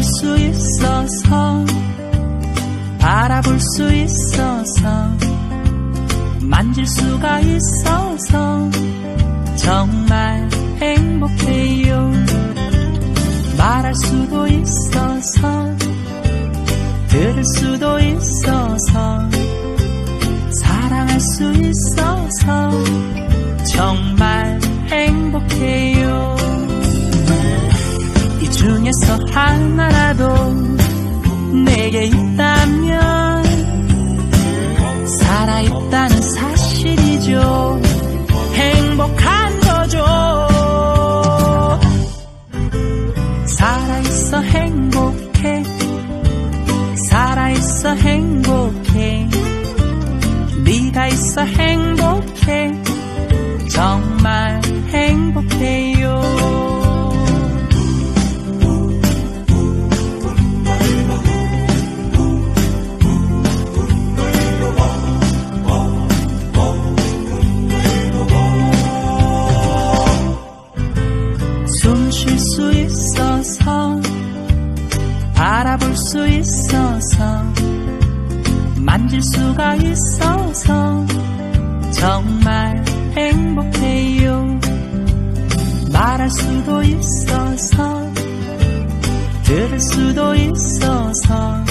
수 있어서 바라볼 수 있어서 만질 수가 있어서 정말 행복해요. 말할 수도 있어서 들을 수도 있어서 사랑할 수 있어서 정말 행복해요. 이 중에서 하나라도 내게 있다면 살아있다는 사실이죠. 행복한 거죠. 살아있어 행복해. 살아있어 행복해. 네가 있어 행복해 숨 쉴 수 있어서 바라볼 수 있어서 만질 수가 있어서 정말 행복해요. 말할 수도 있어서 들을 수도 있어서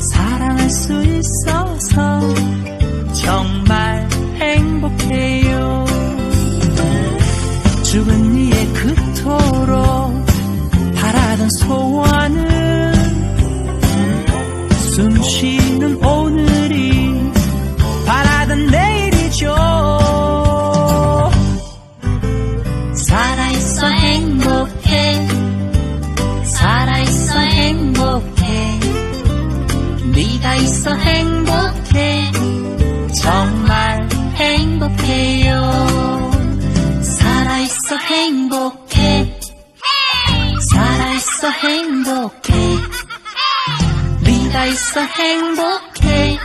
사랑할 수 있어 있어 행복해. 정말 행복해요. 살아있어 행복해. 살아있어 행복해. 네가 있어 행복해